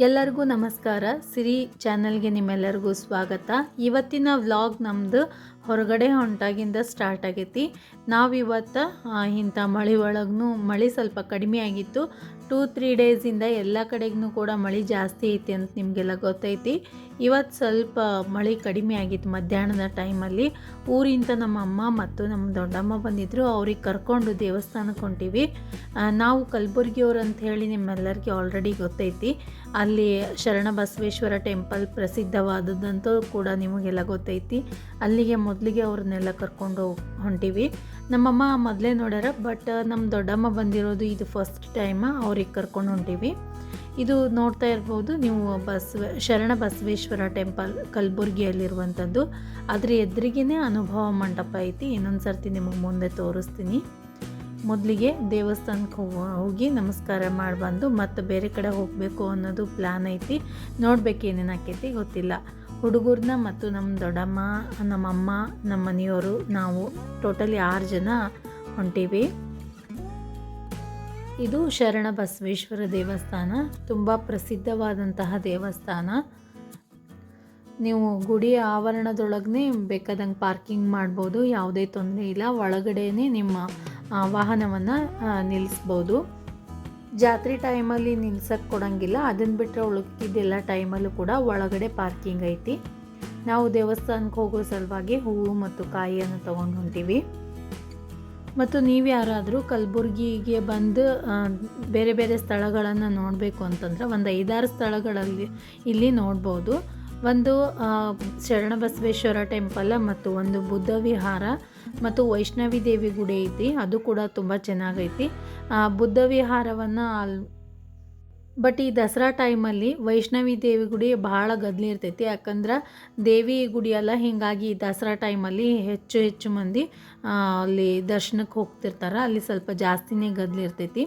ಎಲ್ಲರಿಗೂ ನಮಸ್ಕಾರ. ಸಿರಿ ಚಾನಲ್ಗೆ ನಿಮ್ಮೆಲ್ಲರಿಗೂ ಸ್ವಾಗತ. ಇವತ್ತಿನ ವ್ಲಾಗ್ ನಮ್ಮದು ಹೊರಗಡೆ ಹೊಂಟಾಗಿಂದ ಸ್ಟಾರ್ಟ್ ಆಗೈತಿ. ನಾವಿವತ್ತು ಇಂಥ ಮಳೆ ಒಳಗೂ ಮಳೆ ಸ್ವಲ್ಪ ಕಡಿಮೆ ಆಗಿತ್ತು. ಟೂ, ತ್ರೀ ಡೇಸಿಂದ ಎಲ್ಲ ಕಡೆಗೂ ಕೂಡ ಮಳೆ ಜಾಸ್ತಿ ಐತಿ ಅಂತ ನಿಮಗೆಲ್ಲ ಗೊತ್ತೈತಿ. ಇವತ್ತು ಸ್ವಲ್ಪ ಮಳೆ ಕಡಿಮೆ ಆಗಿತ್ತು ಮಧ್ಯಾಹ್ನದ ಟೈಮಲ್ಲಿ. ಊರಿಂದ ನಮ್ಮ ಅಮ್ಮ ಮತ್ತು ನಮ್ಮ ದೊಡ್ಡಮ್ಮ ಬಂದಿದ್ದರು ಅವ್ರಿಗೆ ಕರ್ಕೊಂಡು ದೇವಸ್ಥಾನಕ್ಕೆ ಹೊಂಟೀವಿ. ನಾವು ಕಲಬುರ್ಗಿಯವ್ರು ಅಂತ ಹೇಳಿ ನಿಮ್ಮೆಲ್ಲರಿಗೆ ಆಲ್ರೆಡಿ ಗೊತ್ತೈತಿ. ಅಲ್ಲಿ ಶರಣ ಬಸವೇಶ್ವರ ಟೆಂಪಲ್ ಪ್ರಸಿದ್ಧವಾದದ್ದಂತೂ ಕೂಡ ನಿಮಗೆಲ್ಲ ಗೊತ್ತೈತಿ. ಅಲ್ಲಿಗೆ ಮೊದಲಿಗೆ ಅವ್ರನ್ನೆಲ್ಲ ಕರ್ಕೊಂಡು ಹೊಂಟೀವಿ. ನಮ್ಮಮ್ಮ ಮೊದಲೇ ನೋಡ್ಯಾರ ಬಟ್ ನಮ್ಮ ದೊಡ್ಡಮ್ಮ ಬಂದಿರೋದು ಇದು ಫಸ್ಟ್ ಟೈಮ್ ಅವ್ರಿಗೆ ಕರ್ಕೊಂಡು ಹೊಂಟೀವಿ. ಇದು ನೋಡ್ತಾ ಇರ್ಬೋದು, ನೀವು ಬಸವ, ಶರಣ ಬಸವೇಶ್ವರ ಟೆಂಪಲ್ ಕಲಬುರ್ಗಿಯಲ್ಲಿರುವಂಥದ್ದು ಅದ್ರ ಎದುರಿಗೇ ಅನುಭವ ಮಂಟಪ ಐತಿ, ಇನ್ನೊಂದು ಸರ್ತಿ ನಿಮಗೆ ಮುಂದೆ ತೋರಿಸ್ತೀನಿ. ಮೊದಲಿಗೆ ದೇವಸ್ಥಾನಕ್ಕೆ ಹೋಗೋ ನಮಸ್ಕಾರ ಮಾಡಿ ಬಂದು ಮತ್ತು ಬೇರೆ ಕಡೆ ಹೋಗಬೇಕು ಅನ್ನೋದು ಪ್ಲ್ಯಾನ್ ಐತಿ. ನೋಡಬೇಕು ಏನೇನು ಆಕೈತಿ ಗೊತ್ತಿಲ್ಲ. ಹುಡುಗರನ್ನ ಮತ್ತು ನಮ್ಮ ದೊಡ್ಡಮ್ಮ ನಮ್ಮಮ್ಮ ನಮ್ಮ ಮನೆಯವರು ನಾವು ಟೋಟಲಿ ಆರು ಜನ ಹೊಂಟೀವಿ. ಇದು ಶರಣ ಬಸವೇಶ್ವರ ದೇವಸ್ಥಾನ, ತುಂಬ ಪ್ರಸಿದ್ಧವಾದಂತಹ ದೇವಸ್ಥಾನ. ನೀವು ಗುಡಿ ಆವರಣದೊಳಗನೆ ಬೇಕಾದಂಗೆ ಪಾರ್ಕಿಂಗ್ ಮಾಡ್ಬೋದು, ಯಾವುದೇ ತೊಂದರೆ ಇಲ್ಲ. ಒಳಗಡೆನೇ ನಿಮ್ಮ ವಾಹನವನ್ನು ನಿಲ್ಲಿಸ್ಬೋದು ಜಾತ್ರೆ ಟೈಮಲ್ಲಿ ನಿಲ್ಸಕ್ಕೆ ಕೊಡೋಂಗಿಲ್ಲ. ಅದನ್ನು ಬಿಟ್ಟರೆ ಉಳುಕಿದ್ದೆಲ್ಲ ಟೈಮಲ್ಲೂ ಕೂಡ ಒಳಗಡೆ ಪಾರ್ಕಿಂಗ್ ಐತಿ. ನಾವು ದೇವಸ್ಥಾನಕ್ಕೆ ಹೋಗೋ ಸಲುವಾಗಿ ಹೂವು ಮತ್ತು ಕಾಯಿಯನ್ನು ತೊಗೊಂಡು ಹೊಂಟೀವಿ. ಮತ್ತು ನೀವು ಯಾರಾದರೂ ಕಲಬುರ್ಗಿಗೆ ಬಂದು ಬೇರೆ ಬೇರೆ ಸ್ಥಳಗಳನ್ನು ನೋಡಬೇಕು ಅಂತಂದ್ರೆ ಒಂದು ಐದಾರು ಸ್ಥಳಗಳಲ್ಲಿ ಇಲ್ಲಿ ನೋಡ್ಬೋದು. ಒಂದು ಶರಣ ಶರಣಬಸವೇಶ್ವರ ಟೆಂಪಲ್ ಮತ್ತು ಒಂದು ಬುದ್ಧ ವಿಹಾರ. ಮತ್ತು ವೈಷ್ಣವಿ ದೇವಿ ಗುಡಿ ಐತಿ, ಅದು ಕೂಡ ತುಂಬ ಚೆನ್ನಾಗೈತಿ. ಬುದ್ಧ ವಿಹಾರವನ್ನು ಅಲ್ಲಿ ಬಟ್ ಈ ದಸರಾ ಟೈಮಲ್ಲಿ ವೈಷ್ಣವಿ ದೇವಿ ಗುಡಿ ಭಾಳ ಗದ್ಲಿ ಇರ್ತೈತಿ, ಯಾಕಂದ್ರೆ ದೇವಿ ಗುಡಿ ಅಲ್ಲ, ಹೀಗಾಗಿ ದಸರಾ ಟೈಮಲ್ಲಿ ಹೆಚ್ಚು ಹೆಚ್ಚು ಮಂದಿ ಅಲ್ಲಿ ದರ್ಶನಕ್ಕೆ ಹೋಗ್ತಿರ್ತಾರೆ, ಅಲ್ಲಿ ಸ್ವಲ್ಪ ಜಾಸ್ತಿನೇ ಗದ್ಲಿ ಇರ್ತೈತಿ.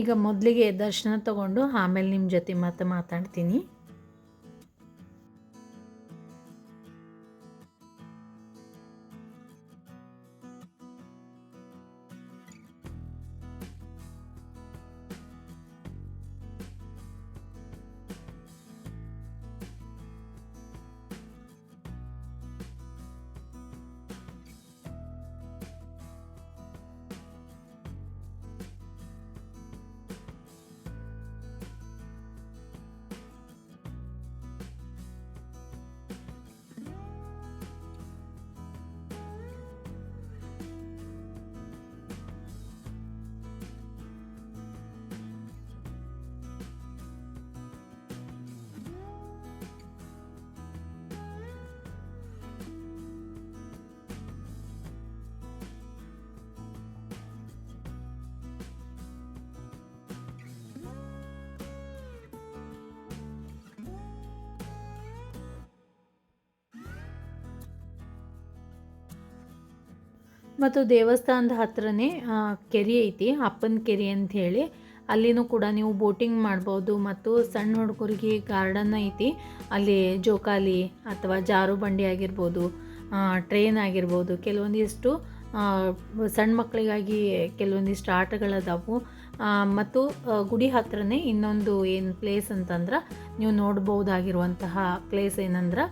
ಈಗ ಮೊದಲಿಗೆ ದರ್ಶನ ತಗೊಂಡು ಆಮೇಲೆ ನಿಮ್ಮ ಜೊತೆ ಮತ್ತೆ ಮಾತಾಡ್ತೀನಿ. ಮತ್ತು ದೇವಸ್ಥಾನದ ಹತ್ರನೇ ಕೆರೆ ಐತಿ, ಅಪ್ಪನ ಕೆರೆ ಅಂತ ಹೇಳಿ. ಅಲ್ಲಿನೂ ಕೂಡ ನೀವು ಬೋಟಿಂಗ್ ಮಾಡ್ಬೋದು ಮತ್ತು ಸಣ್ಣ ಹುಡುಗರಿಗೆ ಗಾರ್ಡನ್ ಐತಿ. ಅಲ್ಲಿ ಜೋಕಾಲಿ ಅಥವಾ ಜಾರು ಬಂಡಿ ಆಗಿರ್ಬೋದು ಟ್ರೈನ್ ಆಗಿರ್ಬೋದು, ಕೆಲವೊಂದಿಷ್ಟು ಸಣ್ಣ ಮಕ್ಕಳಿಗಾಗಿ ಕೆಲವೊಂದಿಷ್ಟು ಆಟಗಳದಾವು ಮತ್ತು ಗುಡಿ ಹತ್ರನೇ ಇನ್ನೊಂದು ಏನು ಪ್ಲೇಸ್ ಅಂತಂದ್ರೆ ನೀವು ನೋಡ್ಬೋದಾಗಿರುವಂತಹ ಪ್ಲೇಸ್ ಏನಂದ್ರೆ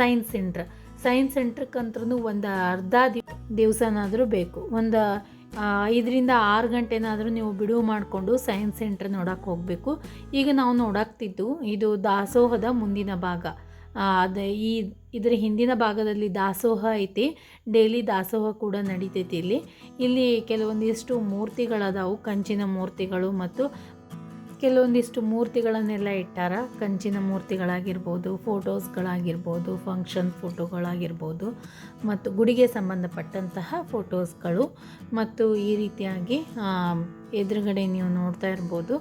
ಸೈನ್ಸ್ ಸೆಂಟ್ರ್ ಸೈನ್ಸ್ ಸೆಂಟ್ರಕ್ಕಂತೂ ಒಂದು ಅರ್ಧ ದಿವ್ ದಿವಸನಾದರೂ ಬೇಕು. ಒಂದು ಐದರಿಂದ ಆರು ಗಂಟೆನಾದರೂ ನೀವು ಬಿಡುವು ಮಾಡಿಕೊಂಡು ಸೈನ್ಸ್ ಸೆಂಟ್ರ್ ನೋಡೋಕೆ ಹೋಗಬೇಕು. ಈಗ ನಾವು ನೋಡಾಕ್ತಿದ್ದು ಇದು ದಾಸೋಹದ ಮುಂದಿನ ಭಾಗ. ಅದ ಈ ಇದರ ಹಿಂದಿನ ಭಾಗದಲ್ಲಿ ದಾಸೋಹ ಐತಿ. ಡೈಲಿ ದಾಸೋಹ ಕೂಡ ನಡೀತೈತಿ ಇಲ್ಲಿ. ಇಲ್ಲಿ ಕೆಲವೊಂದಿಷ್ಟು ಮೂರ್ತಿಗಳದಾವು. ಕಂಚಿನ ಮೂರ್ತಿಗಳು ಮತ್ತು ಕೆಲವೊಂದಿಷ್ಟು ಮೂರ್ತಿಗಳನ್ನೆಲ್ಲ ಇಟ್ಟಾರ. ಕಂಚಿನ ಮೂರ್ತಿಗಳಾಗಿರ್ಬೋದು, ಫೋಟೋಸ್ಗಳಾಗಿರ್ಬೋದು ಫಂಕ್ಷನ್ ಫೋಟೋಗಳಾಗಿರ್ಬೋದು ಮತ್ತು ಗುಡಿಗೆ ಸಂಬಂಧಪಟ್ಟಂತಹ ಫೋಟೋಸ್ಗಳು. ಮತ್ತು ಈ ರೀತಿಯಾಗಿ ಎದುರುಗಡೆ ನೀವು ನೋಡ್ತಾ ಇರ್ಬೋದು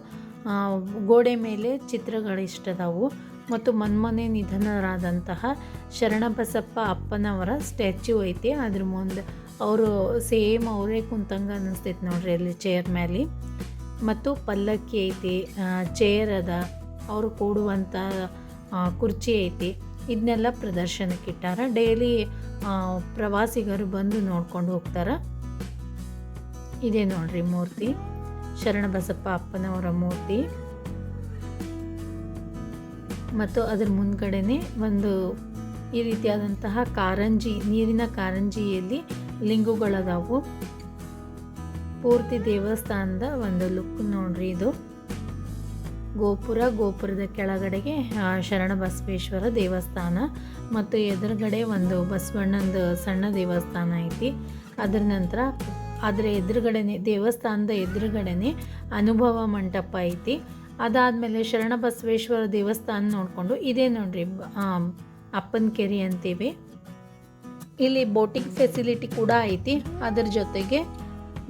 ಗೋಡೆ ಮೇಲೆ ಚಿತ್ರಗಳಿಷ್ಟದವು. ಮತ್ತು ಮನ್ಮನೆ ನಿಧನರಾದಂತಹ ಶರಣಬಸಪ್ಪ ಅಪ್ಪನವರ ಸ್ಟ್ಯಾಚ್ಯೂ ಐತಿ. ಅದ್ರ ಮುಂದೆ ಅವರು ಸೇಮ್ ಅವರೇ ಕುಂತಂಗೆ ಅನ್ನಿಸ್ತೈತೆ ನೋಡ್ರಿ ಅಲ್ಲಿ ಚೇರ್ ಮೇಲೆ ಮತ್ತು ಪಲ್ಲಕ್ಕಿ ಐತಿ ಚೇರ್ ಅದ, ಅವರು ಕೂಡುವಂಥ ಕುರ್ಚಿ ಐತಿ ಇದನ್ನೆಲ್ಲ ಪ್ರದರ್ಶನಕ್ಕೆ ಇಟ್ಟಾರ ಡೈಲಿ ಪ್ರವಾಸಿಗರು ಬಂದು ನೋಡ್ಕೊಂಡು ಹೋಗ್ತಾರೆ. ಇದೇ ನೋಡ್ರಿ ಮೂರ್ತಿ ಶರಣಬಸಪ್ಪ ಅಪ್ಪನವರ ಮೂರ್ತಿ. ಮತ್ತು ಅದ್ರ ಮುಂದ್ಗಡೆನೆ ಒಂದು ಈ ರೀತಿಯಾದಂತಹ ಕಾರಂಜಿ, ನೀರಿನ ಕಾರಂಜಿಯಲ್ಲಿ ಲಿಂಗುಗಳದಾವು. ಪೂರ್ತಿ ದೇವಸ್ಥಾನದ ಒಂದು ಲುಕ್ ನೋಡ್ರಿ ಇದು. ಗೋಪುರ, ಗೋಪುರದ ಕೆಳಗಡೆಗೆ ಶರಣ ಬಸವೇಶ್ವರ ದೇವಸ್ಥಾನ ಮತ್ತು ಎದುರುಗಡೆ ಒಂದು ಬಸವಣ್ಣಂದು ಸಣ್ಣ ದೇವಸ್ಥಾನ ಐತಿ. ಅದರ ನಂತರ ಅದರ ಎದುರುಗಡೆನೆ, ದೇವಸ್ಥಾನದ ಎದುರುಗಡೆನೆ ಅನುಭವ ಮಂಟಪ ಐತಿ. ಅದಾದಮೇಲೆ ಶರಣ ಬಸವೇಶ್ವರ ದೇವಸ್ಥಾನ ನೋಡಿಕೊಂಡು ಇದೇ ನೋಡ್ರಿ ಅಪ್ಪನ ಕೆರೆ ಅಂತೀವಿ. ಇಲ್ಲಿ ಬೋಟಿಂಗ್ ಫೆಸಿಲಿಟಿ ಕೂಡ ಐತಿ. ಅದರ ಜೊತೆಗೆ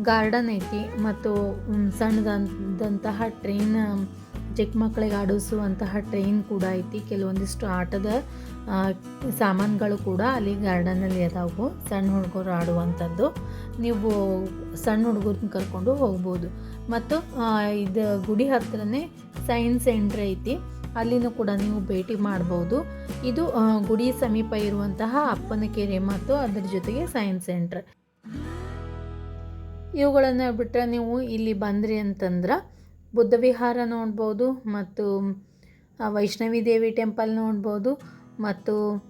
ಗಾರ್ಡನ್ ಐತಿ ಮತ್ತು ಸಣ್ಣದಂತಹ ಟ್ರೈನ್ ಚಿಕ್ಕ ಮಕ್ಕಳಿಗೆ ಆಡಿಸುವಂತಹ ಟ್ರೈನ್ ಕೂಡ ಐತಿ. ಕೆಲವೊಂದಿಷ್ಟು ಆಟದ ಸಾಮಾನುಗಳು ಕೂಡ ಅಲ್ಲಿ ಗಾರ್ಡನಲ್ಲಿ ಅದಾವು. ಸಣ್ಣ ಹುಡುಗರು ಆಡುವಂಥದ್ದು. ನೀವು ಸಣ್ಣ ಹುಡುಗರನ್ನ ಕರ್ಕೊಂಡು ಹೋಗ್ಬೋದು. ಮತ್ತು ಇದು ಗುಡಿ ಹತ್ರನೇ ಸೈನ್ಸ್ ಸೆಂಟ್ರ್ ಐತಿ. ಅಲ್ಲಿನೂ ಕೂಡ ನೀವು ಭೇಟಿ ಮಾಡ್ಬೋದು. ಇದು ಗುಡಿ ಸಮೀಪ ಇರುವಂತಹ ಅಪ್ಪನ ಕೆರೆ ಮತ್ತು ಅದರ ಜೊತೆಗೆ ಸೈನ್ಸ್ ಸೆಂಟ್ರ್. ಇವುಗಳನ್ನು ಬಿಟ್ಟರೆ ನೀವು ಇಲ್ಲಿ ಬಂದ್ರಿ ಅಂತಂದ್ರೆ ಬುದ್ಧ ವಿಹಾರ ನೋಡ್ಬೋದು ಮತ್ತು ವೈಷ್ಣವಿ ದೇವಿ ಟೆಂಪಲ್ ನೋಡ್ಬೋದು ಮತ್ತು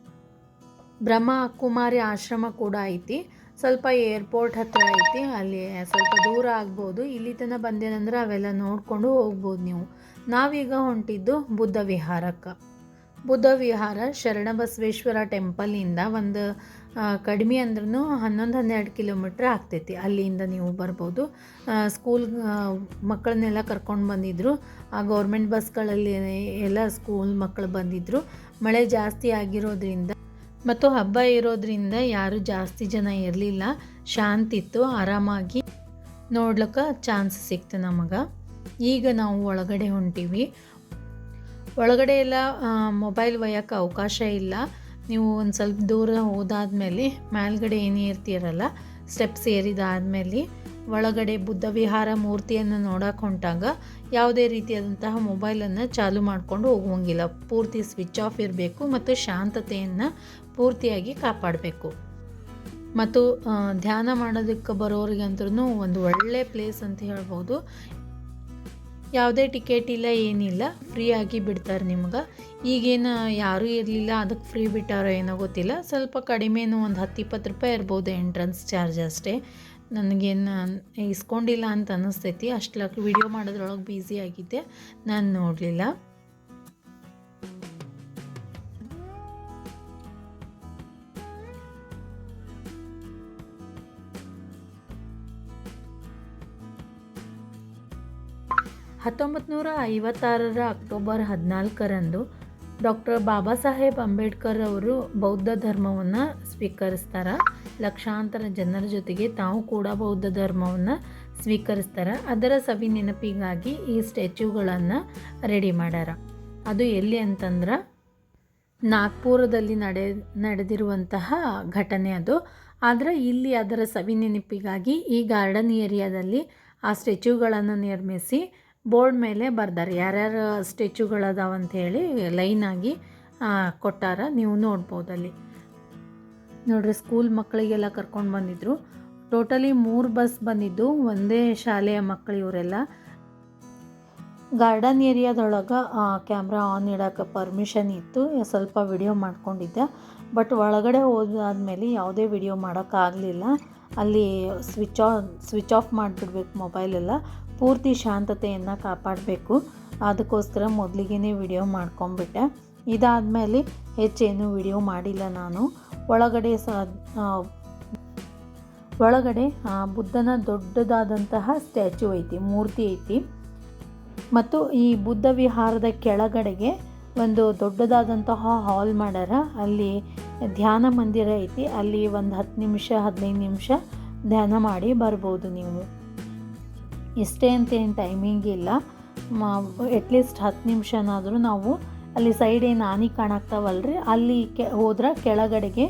ಬ್ರಹ್ಮ ಕುಮಾರಿ ಆಶ್ರಮ ಕೂಡ ಐತಿ. ಸ್ವಲ್ಪ ಏರ್ಪೋರ್ಟ್ ಹತ್ರ ಐತಿ. ಅಲ್ಲಿ ಸ್ವಲ್ಪ ದೂರ ಆಗ್ಬೋದು. ಇಲ್ಲಿ ತನಕ ಬಂದೇನಂದ್ರೆ ಅವೆಲ್ಲ ನೋಡಿಕೊಂಡು ಹೋಗ್ಬೋದು ನೀವು. ನಾವೀಗ ಹೊಂಟಿದ್ದು ಬುದ್ಧ ವಿಹಾರಕ್ಕೆ. ಬುದ್ಧ ವಿಹಾರ ಶರಣಬಸವೇಶ್ವರ ಟೆಂಪಲಿಂದ ಒಂದು ಕಡಿಮೆ ಅಂದ್ರೂ ಹನ್ನೊಂದು, ಹನ್ನೆರಡು ಕಿಲೋಮೀಟ್ರ್ ಆಗ್ತೈತಿ. ಅಲ್ಲಿಂದ ನೀವು ಬರ್ಬೋದು. ಸ್ಕೂಲ್ ಮಕ್ಕಳನ್ನೆಲ್ಲ ಕರ್ಕೊಂಡು ಬಂದಿದ್ದರು ಆ, ಗೌರ್ಮೆಂಟ್ ಬಸ್ಗಳಲ್ಲಿ ಎಲ್ಲ ಸ್ಕೂಲ್ ಮಕ್ಕಳು ಬಂದಿದ್ದರು ಮಳೆ ಜಾಸ್ತಿ ಆಗಿರೋದ್ರಿಂದ ಮತ್ತು ಹಬ್ಬ ಇರೋದ್ರಿಂದ ಯಾರು ಜಾಸ್ತಿ ಜನ ಇರಲಿಲ್ಲ. ಶಾಂತಿತ್ತು ಆರಾಮಾಗಿ ನೋಡ್ಲಿಕ್ಕೆ ಚಾನ್ಸ್ ಸಿಕ್ತು ನಮಗೆ. ಈಗ ನಾವು ಒಳಗಡೆ ಹೊಂಟೀವಿ. ಒಳಗಡೆ ಎಲ್ಲ ಮೊಬೈಲ್ ಒಯ್ಯೋಕ್ಕೆ ಅವಕಾಶ ಇಲ್ಲ. ನೀವು ಒಂದು ಸ್ವಲ್ಪ ದೂರ ಹೋದಾದ್ಮೇಲೆ ಮೇಲ್ಗಡೆ ಏನೇ ಇರ್ತೀರಲ್ಲ ಸ್ಟೆಪ್ಸ್ ಏರಿದಾದ್ಮೇಲೆ ಒಳಗಡೆ ಬುದ್ಧ ವಿಹಾರ ಮೂರ್ತಿಯನ್ನು ನೋಡೋಕೆ ಹೊಂಟಾಗ ಯಾವುದೇ ರೀತಿಯಾದಂತಹ ಮೊಬೈಲನ್ನು ಚಾಲು ಮಾಡಿಕೊಂಡು ಹೋಗುವಂಗಿಲ್ಲ. ಪೂರ್ತಿ ಸ್ವಿಚ್ ಆಫ್ ಇರಬೇಕು ಮತ್ತು ಶಾಂತತೆಯನ್ನು ಪೂರ್ತಿಯಾಗಿ ಕಾಪಾಡಬೇಕು. ಮತ್ತು ಧ್ಯಾನ ಮಾಡೋದಕ್ಕೆ ಬರೋರಿಗಂತೂ ಒಂದು ಒಳ್ಳೆ ಪ್ಲೇಸ್ ಅಂತ ಹೇಳ್ಬೋದು. ಯಾವುದೇ ಟಿಕೆಟ್ ಇಲ್ಲ, ಏನಿಲ್ಲ ಫ್ರೀಯಾಗಿ ಬಿಡ್ತಾರೆ ನಿಮ್ಗೆ. ಈಗೇನು ಯಾರೂ ಇರಲಿಲ್ಲ ಅದಕ್ಕೆ ಫ್ರೀ ಬಿಟ್ಟಾರೋ ಏನೋ ಗೊತ್ತಿಲ್ಲ. ಸ್ವಲ್ಪ ಕಡಿಮೆನೂ ಒಂದು ಹತ್ತು ಇಪ್ಪತ್ತು ರೂಪಾಯಿ ಇರ್ಬೋದು ಎಂಟ್ರೆನ್ಸ್ ಚಾರ್ಜ್ ಅಷ್ಟೇ. ನನಗೇನು ಇಸ್ಕೊಂಡಿಲ್ಲ ಅಂತ ಅನ್ನಿಸ್ತೈತಿ ಲಕ್ ವಿಡಿಯೋ ಮಾಡೋದ್ರೊಳಗೆ ಬ್ಯುಸಿ ಆಗಿದ್ದೆ. ನಾನು ನೋಡಲಿಲ್ಲ. ಹತ್ತೊಂಬತ್ತು ನೂರ ಐವತ್ತಾರರ ಅಕ್ಟೋಬರ್ ಹದಿನಾಲ್ಕರಂದು ಡಾಕ್ಟರ್ ಬಾಬಾ ಸಾಹೇಬ್ ಅಂಬೇಡ್ಕರ್ ಅವರು ಬೌದ್ಧ ಧರ್ಮವನ್ನು ಸ್ವೀಕರಿಸ್ತಾರೆ. ಲಕ್ಷಾಂತರ ಜನರ ಜೊತೆಗೆ ತಾವು ಕೂಡ ಬೌದ್ಧ ಧರ್ಮವನ್ನು ಸ್ವೀಕರಿಸ್ತಾರೆ. ಅದರ ಸವಿ ನೆನಪಿಗಾಗಿ ಈ ಸ್ಟ್ಯಾಚ್ಯೂಗಳನ್ನು ರೆಡಿ ಮಾಡ್ಯಾರ. ಅದು ಎಲ್ಲಿ ಅಂತಂದ್ರೆ ನಾಗ್ಪುರದಲ್ಲಿ ನಡೆ, ನಡೆದಿರುವಂತಹ ಘಟನೆ ಅದು. ಆದರೆ ಇಲ್ಲಿ ಅದರ ಸವಿ ನೆನಪಿಗಾಗಿ ಈ ಗಾರ್ಡನ್ ಏರಿಯಾದಲ್ಲಿ ಆ ಸ್ಟ್ಯಾಚ್ಯೂಗಳನ್ನು ನಿರ್ಮಿಸಿ ಬೋರ್ಡ್ ಮೇಲೆ ಬರ್ದಾರೆ. ಯಾರ್ಯಾರು ಸ್ಟ್ಯಾಚ್ಯೂಗಳದಾವ ಅಂಥೇಳಿ ಲೈನಾಗಿ ಕೊಟ್ಟಾರ. ನೀವು ನೋಡ್ಬೋದು ಅಲ್ಲಿ. ನೋಡ್ರಿ, ಸ್ಕೂಲ್ ಮಕ್ಕಳಿಗೆಲ್ಲ ಕರ್ಕೊಂಡು ಬಂದಿದ್ರು. ಟೋಟಲಿ ಮೂರು ಬಸ್ ಬಂದಿದ್ದು ಒಂದೇ ಶಾಲೆಯ ಮಕ್ಕಳು ಇವರೆಲ್ಲ ಗಾರ್ಡನ್ ಏರಿಯಾದೊಳಗೆ ಕ್ಯಾಮ್ರಾ ಆನ್ ಇಡೋಕೆ ಪರ್ಮಿಷನ್ ಇತ್ತು. ಸ್ವಲ್ಪ ವಿಡಿಯೋ ಮಾಡ್ಕೊಂಡಿದ್ದೆ. ಬಟ್ ಒಳಗಡೆ ಹೋದಾದ್ಮೇಲೆ ಯಾವುದೇ ವಿಡಿಯೋ ಮಾಡೋಕ್ಕಾಗಲಿಲ್ಲ ಅಲ್ಲಿ ಸ್ವಿಚ್ ಆನ್, ಸ್ವಿಚ್ ಆಫ್ ಮಾಡಿಬಿಡ್ಬೇಕು ಮೊಬೈಲೆಲ್ಲ ಪೂರ್ತಿ ಶಾಂತತೆಯನ್ನು ಕಾಪಾಡಬೇಕು. ಅದಕ್ಕೋಸ್ಕರ ಮೊದಲಿಗೆ ವಿಡಿಯೋ ಮಾಡ್ಕೊಂಬಿಟ್ಟೆ ಇದಾದಮೇಲೆ ಹೆಚ್ಚೇನು ವಿಡಿಯೋ ಮಾಡಿಲ್ಲ ನಾನು. ಒಳಗಡೆ ಸಹ ಒಳಗಡೆ ಬುದ್ಧನ ದೊಡ್ಡದಾದಂತಹ ಸ್ಟ್ಯಾಚ್ಯೂ ಐತಿ, ಮೂರ್ತಿ ಐತಿ. ಮತ್ತು ಈ ಬುದ್ಧ ವಿಹಾರದ ಕೆಳಗಡೆಗೆ ಒಂದು ದೊಡ್ಡದಾದಂತಹ ಹಾಲ್ ಮಾಡ್ಯಾರ ಅಲ್ಲಿ ಧ್ಯಾನ ಮಂದಿರ ಐತಿ. ಅಲ್ಲಿ ಒಂದು ಹತ್ತು ನಿಮಿಷ, ಹದಿನೈದು ನಿಮಿಷ ಧ್ಯಾನ ಮಾಡಿ ಬರ್ಬೋದು ನೀವು. ಇಷ್ಟೇ ಅಂತೇನು ಟೈಮಿಂಗ್ ಇಲ್ಲ. ಅಟ್ಲೀಸ್ಟ್ ಹತ್ತು ನಿಮಿಷನಾದರೂ ನಾವು ಅಲ್ಲಿ ಸೈಡ್ ಏನು ಆನಿ ಕಾಣಾಕ್ತಾವಲ್ರಿ? ಅಲ್ಲಿ ಕೆ, ಹೋದ್ರೆ ಕೆಳಗಡೆಗೆ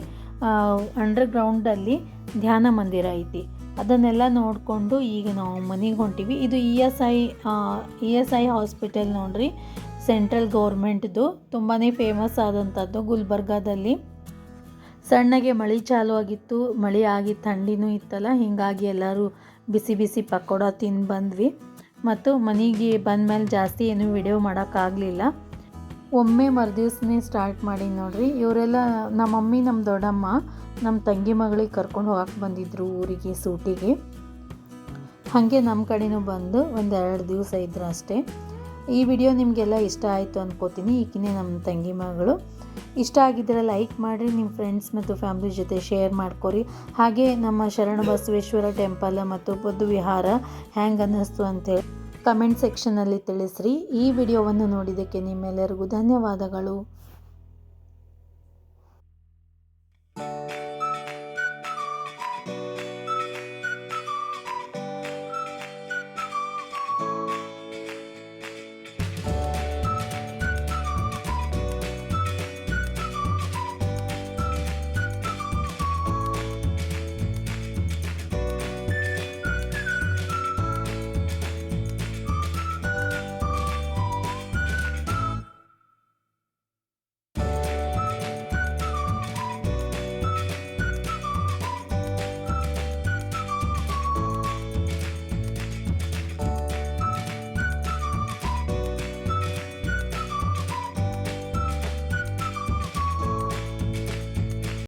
ಅಂಡರ್ಗ್ರೌಂಡಲ್ಲಿ ಧ್ಯಾನ ಮಂದಿರ ಐತಿ. ಅದನ್ನೆಲ್ಲ ನೋಡಿಕೊಂಡು ಈಗ ನಾವು ಮನೆಗೆ ಹೊಂಟೀವಿ. ಇದು E S I E S I hospital ನೋಡ್ರಿ. ಸೆಂಟ್ರಲ್ ಗೌರ್ಮೆಂಟ್ದು ತುಂಬಾ ಫೇಮಸ್ ಆದಂಥದ್ದು ಗುಲ್ಬರ್ಗಾದಲ್ಲಿ. ಸಣ್ಣಗೆ ಮಳೆ ಚಾಲು ಆಗಿತ್ತು. ಮಳೆ ಆಗಿ ಥಂಡಿನೂ ಇತ್ತಲ್ಲ. ಹೀಗಾಗಿ ಎಲ್ಲರೂ ಬಿಸಿ ಬಿಸಿ ಪಕೋಡ ತಿಂದು ಬಂದ್ವಿ ಮತ್ತು ಮನೆಗೆ ಬಂದಮೇಲೆ ಜಾಸ್ತಿ ಏನು ವಿಡಿಯೋ ಮಾಡೋಕ್ಕಾಗಲಿಲ್ಲ. ಒಮ್ಮೆ ಮರುದಿವ್ಸನೇ ಸ್ಟಾರ್ಟ್ ಮಾಡಿ ನೋಡ್ರಿ, ಇವರೆಲ್ಲ ನಮ್ಮ ಮಮ್ಮಿ ನಮ್ಮ ದೊಡ್ಡಮ್ಮ ನಮ್ಮ ತಂಗಿ ಮಗಳಿಗೆ ಕರ್ಕೊಂಡು ಹೋಗಕ್ಕೆ ಬಂದಿದ್ರು ಊರಿಗೆ, ಸೂಟಿಗೆ. ಹಾಗೆ ನಮ್ಮ ಕಡೆನೂ ಬಂದು ಒಂದು ಎರಡು ದಿವಸ ಇದ್ರು ಅಷ್ಟೇ. ಈ ವಿಡಿಯೋ ನಿಮಗೆಲ್ಲ ಇಷ್ಟ ಆಯಿತು ಅಂದ್ಕೋತೀನಿ ಈಗಿನೇ ನಮ್ಮ ತಂಗಿ ಮಗಳು. ಇಷ್ಟ ಆಗಿದ್ದರೆ ಲೈಕ್ ಮಾಡಿರಿ ನಿಮ್ಮ ಫ್ರೆಂಡ್ಸ್ ಮತ್ತು ಫ್ಯಾಮ್ಲಿ ಜೊತೆ ಶೇರ್ ಮಾಡ್ಕೊರಿ. ಹಾಗೆ ನಮ್ಮ ಶರಣ ಬಸವೇಶ್ವರ ಟೆಂಪಲ್ ಮತ್ತು ಬುದ್ಧ ವಿಹಾರ ಹ್ಯಾಂಗ್ ಅನ್ನಿಸ್ತು ಅಂತೇಳಿ ಕಮೆಂಟ್ ಸೆಕ್ಷನಲ್ಲಿ ತಿಳಿಸ್ರಿ. ಈ ವಿಡಿಯೋವನ್ನು ನೋಡಿದ್ದಕ್ಕೆ ನಿಮ್ಮೆಲ್ಲರಿಗೂ ಧನ್ಯವಾದಗಳು.